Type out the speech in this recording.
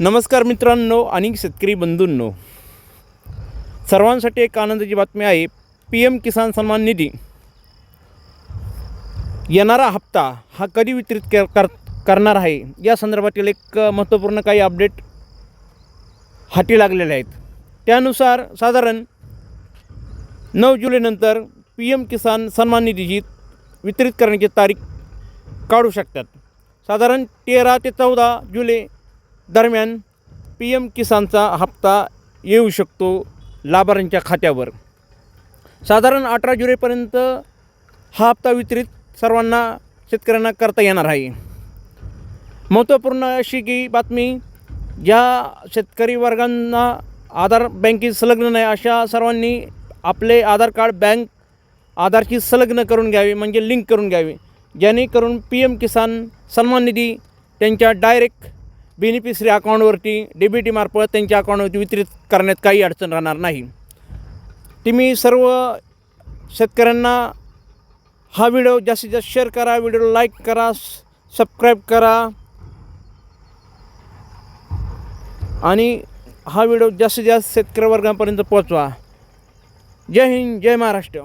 नमस्कार मित्रांनो आणि शेतकरी बंधूंनो. सर्वांसाठी एक आनंदाची बातमी आहे पी एम किसान सन्मान निधी. येणारा हप्ता हा कधी वितरित कर कर करणार आहे? या संदर्भातील एक महत्त्वपूर्ण काही अपडेट हाती लागलेले आहेत. त्यानुसार साधारण नऊ जुलैनंतर पी एम किसान सन्मान निधीची वितरित करण्याची तारीख काढू शकतात. साधारण तेरा ते चौदा जुलै दरम्यान पी एम किसानचा हप्ता येऊ शकतो लाभार्थ्यांच्या खात्यावर. साधारण अठरा जुलैपर्यंत हा हप्ता वितरित सर्वांना शेतकऱ्यांना करता येणार आहे. महत्त्वपूर्ण अशी की बातमी ज्या शेतकरी वर्गांना आधार बँकेत संलग्न नाही अशा सर्वांनी आपले आधार कार्ड बँक आधारशी संलग्न करून घ्यावे म्हणजे लिंक करून घ्यावे. जेणेकरून पी एम किसान सन्मान निधी त्यांच्या डायरेक्ट बेनिफिशरी अकाउंटवरती डी बी टीमार्फत त्यांच्या अकाउंटवरती वितरित करण्यात काही अडचण राहणार नाही. तुम्ही सर्व शेतकऱ्यांना हा व्हिडिओ जास्तीत जास्त शेअर करा व्हिडिओ लाईक करा सबस्क्राईब करा. आणि हा व्हिडिओ जास्तीत जास्त शेतकरी वर्गापर्यंत पोहोचवा. जय हिंद जय महाराष्ट्र.